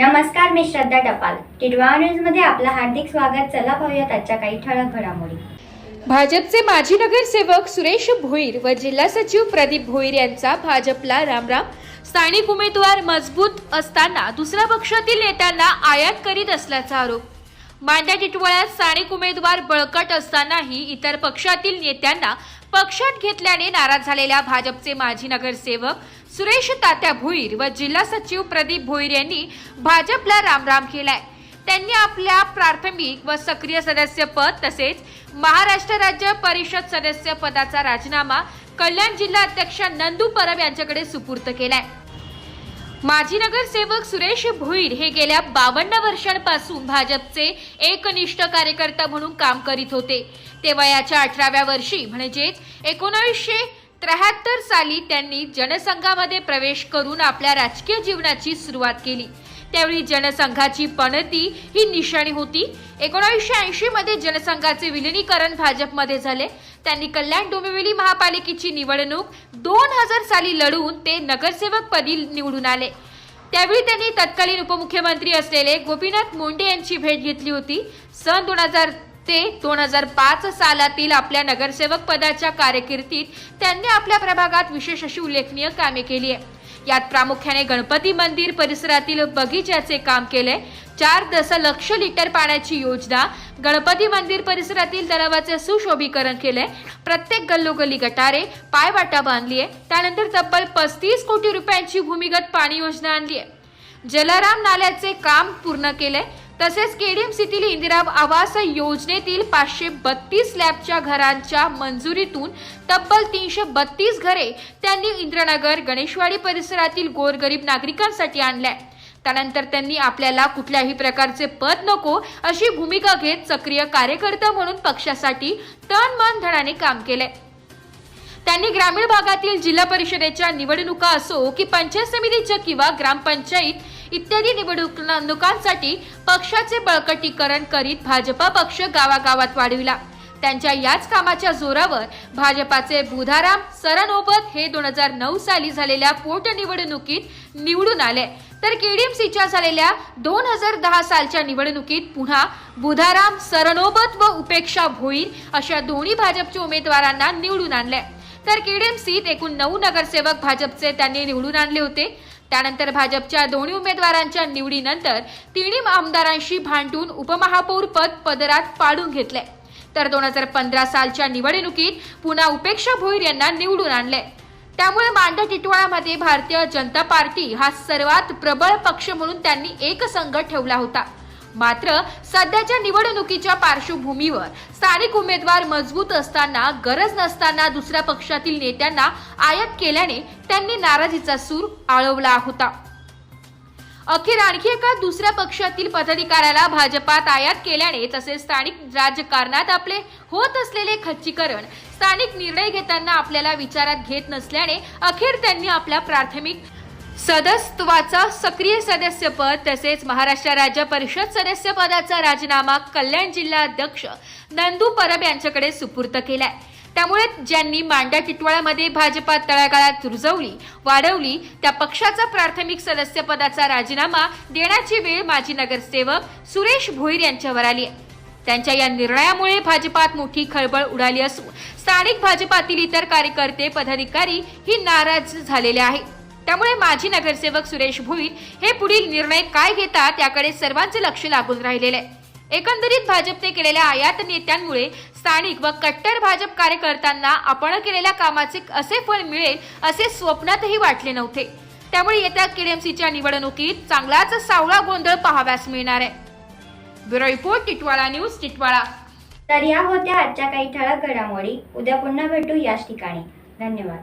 नमस्कार मी श्रद्धा टपाल. टिडवा न्यूजमध्ये आपलं हार्दिक स्वागत. चला पाहूयात आजच्या काही ठळक घडामोडी. भाजपचे माजी नगरसेवक सुरेश भोईर व जिल्हा सचिव प्रदीप भोईर यांचा भाजपला रामराम. स्थानिक उमेदवार मजबूत असताना दुसऱ्या पक्षातील नेत्यांना आयात करीत असल्याचा आरोप. मांड्या टिटवळ्यात स्थानिक उमेदवार बळकट असतानाही इतर पक्षातील नेत्यांना पक्षात घेतल्याने नाराज झालेल्या भाजपचे माजी नगरसेवक सुरेश तात्या भोईर व जिल्हा सचिव प्रदीप भोईर यांनी भाजपला रामराम केलाय. त्यांनी आपल्या प्राथमिक व सक्रिय सदस्यपद तसेच महाराष्ट्र राज्य परिषद सदस्य पदाचा राजीनामा कल्याण जिल्हा अध्यक्ष नंदू परब यांच्याकडे सुपूर्त केलाय. माजी नगरसेवक सुरेश भोईर हे गेल्या बावन्न वर्षांपासून भाजपचे एकनिष्ठ कार्यकर्ता म्हणून काम करीत होते. तेव्हा याच्या अठराव्या वर्षी म्हणजेच एकोणीसशे त्र्याहत्तर साली त्यांनी जनसंघामध्ये प्रवेश करून आपल्या राजकीय जीवनाची सुरुवात केली. त्यावेळी जनसंघाची पणती ही निशाणी होती. एकोणीसशे ऐंशी मध्ये जनसंघाचे विलिनीकरण भाजपमध्ये झाले. त्यांनी कल्याण डोंबिवली महापालिकेची निवडणूक दोन हजार साली लढवून ते नगरसेवक पदी निवडून आले. त्यावेळी त्यांनी तत्कालीन उपमुख्यमंत्री असलेले गोपीनाथ मुंडे यांची भेट घेतली होती. सन दोन हजार ते दोन हजार पाच सालातील आपल्या नगरसेवक पदाच्या कारकिर्दीत त्यांनी आपल्या प्रभागात विशेष अशी उल्लेखनीय कामे केली आहे. यात प्रामुख्याने गणपती मंदिर परिसरातील बगीचाचे काम केले चार दशलक्ष लिटर पाण्याची योजना गणपती मंदिर परिसरातील तलावाचे सुशोभीकरण केले प्रत्येक गल्लोगल्ली गटारे पायवाटा बांधली आहे त्यानंतर तब्बल पस्तीस कोटी रुपयांची भूमिगत पाणी योजना आणली आहे जलाराम नाल्याचे काम पूर्ण केले तसेच केडीएम सिटील इंदिरा आवास योजनेतील पाचशे बत्तीस स्लॅबच्या घरांच्या मंजुरीतून तब्बल तीनशे बत्तीस घरे त्यांनी इंद्रनगर गणेशवाडी परिसरातील गोरगरीब नागरिकांसाठी आणल्या. त्यानंतर त्यांनी आपल्याला कुठल्याही प्रकारचे पद नको अशी भूमिका घेत सक्रिय कार्यकर्ता म्हणून पक्षासाठी तन मन धनाने काम केले. त्यांनी ग्रामीण भागातील जिल्हा परिषदेच्या निवडणुका असो की पंचायत समितीच्या किंवा ग्रामपंचायत इत्यादी निवडणुकांसाठी पक्षाचे बळकटीकरण करीत भाजपा पक्ष गावागावात वाढविला. त्यांच्या याच कामाच्या जोरावर भाजपाचे बुधाराम सरनोबत हे दोन हजार नऊ साली झालेल्या पोटनिवडणुकीत निवडून आले. तर केडीएमसीच्या झालेल्या दोन हजार दहा सालच्या निवडणुकीत पुन्हा बुधाराम सरनोबत व उपेक्षा भोईर अशा दोन्ही भाजपच्या उमेदवारांना निवडून आणले. तर केडीएमसीत एकूण नऊ नगरसेवक भाजपचे त्यांनी निवडून आणले होते. त्यानंतर भाजपच्या दोन्ही उमेदवारांच्या निवडीनंतर तिन्ही आमदारांशी भांडून उपमहापौर पद पदरात पाडून घेतले. तर दोन हजार पंधरा सालच्या निवडणुकीत पुन्हा उपेक्षा भोईर यांना निवडून आणले. त्यामुळे मांडा टिटवाळामध्ये भारतीय जनता पार्टी हा सर्वात प्रबळ पक्ष म्हणून त्यांनी एक संघ ठेवला होता. मात्र सध्याच्या निवडणुकीच्या पार्श्वभूमीवर स्थानिक उमेदवार मजबूत असताना गरज नसताना दुसऱ्या पक्षातील नेत्यांना आयात केल्याने त्यांनी नाराजीचा सूर आळवला होता. अखेर आणखी एका दुसऱ्या पक्षातील पदाधिकाऱ्याला भाजपात आयात केल्याने तसेच स्थानिक राजकारणात आपले होत असलेले खच्चीकरण स्थानिक निर्णय घेताना आपल्याला विचारात घेत नसल्याने अखेर त्यांनी आपल्या प्राथमिक सदस्यत्वाचा सक्रिय सदस्यपद तसेच महाराष्ट्र राज्य परिषद सदस्यपदाचा राजीनामा कल्याण जिल्हा अध्यक्ष नंदू परब यांच्याकडे सुपूर्त केलाय. त्यामुळे ज्यांनी मांडा टिटवाळ्यामध्ये भाजपात तळागाळात रुजवली वाढवली त्या पक्षाचा प्राथमिक सदस्यपदाचा राजीनामा देण्याची वेळ माजी नगरसेवक सुरेश भोईर यांच्यावर आली आहे. त्यांच्या या निर्णयामुळे भाजपात मोठी खळबळ उडाली असून स्थानिक भाजपातील इतर कार्यकर्ते पदाधिकारी ही नाराज झालेले आहेत. त्यामुळे माजी नगरसेवक सुरेश भोईर हे पुढील निर्णय काय घेतात याकडे सर्वांचे लक्ष लागून राहिलेले आहे. एकंदरीत भाजपने केलेल्या आयात नेत्यांमुळे स्थानिक व कट्टर भाजप कार्यकर्त्यांना आपण केलेल्या कामाचे असे फळ मिळेल असे स्वप्नातही वाटले नव्हते. त्यामुळे येत्या केडीएमसीच्या निवडणुकीत चांगलाच सावळा गोंधळ पाहाव्यास मिळणार आहे. Bureau report Titwala news Titwala. तर या होत्या आजच्या काही ठळक घडामोडी. उद्या पुन्हा भेटू याच ठिकाणी. धन्यवाद.